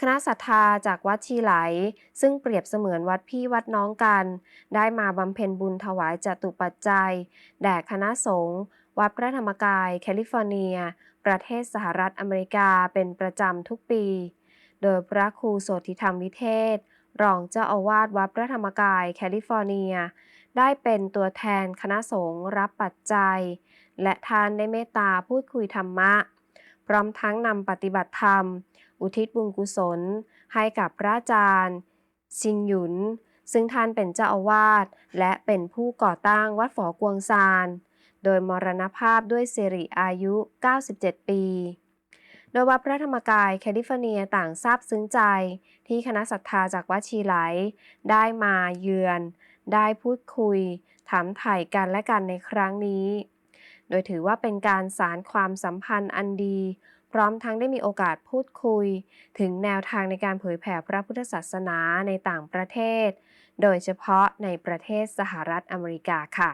คณะศรัทธาจากวัดชีไหล ซึ่งเปรียบเสมือนวัดพี่วัดน้องกัน ได้มาบำเพ็ญบุญถวายจตุปัจจัย แด่คณะสงฆ์วัดพระธรรมกาย แคลิฟอร์เนีย ประเทศสหรัฐอเมริกาเป็นประจำทุกปี โดยพระครูโสธิธรรมวิเทศ รองเจ้าอาวาสวัดพระธรรมกาย แคลิฟอร์เนีย ได้เป็นตัวแทนคณะสงฆ์รับปัจจัย และทานได้เมตตาพูดคุยธรรมะ พร้อมทั้งนำปฏิบัติธรรม อุทิศบุญกุศล ให้กับพระอาจารย์ชิงหยุน ซึ่งท่านเป็นเจ้าอาวาสและเป็นผู้ก่อตั้งวัดฝอกวงซาน โดยมรณภาพด้วยสิริอายุ 97 ปี โดยวัดพระธรรมกายแคลิฟอร์เนียต่างทราบซึ้งใจ ที่คณะศรัทธาจากวัดชีไหล ได้มาเยือน ได้พูดคุย ถามถ่ายกันและกันในครั้งนี้ โดยถือว่าเป็นการสารความสัมพันธ์อันดี พร้อมทั้งได้มีโอกาสพูดคุย ถึงแนวทางในการเผยแผ่พระพุทธศาสนาในต่างประเทศ โดยเฉพาะในประเทศสหรัฐอเมริกาค่ะ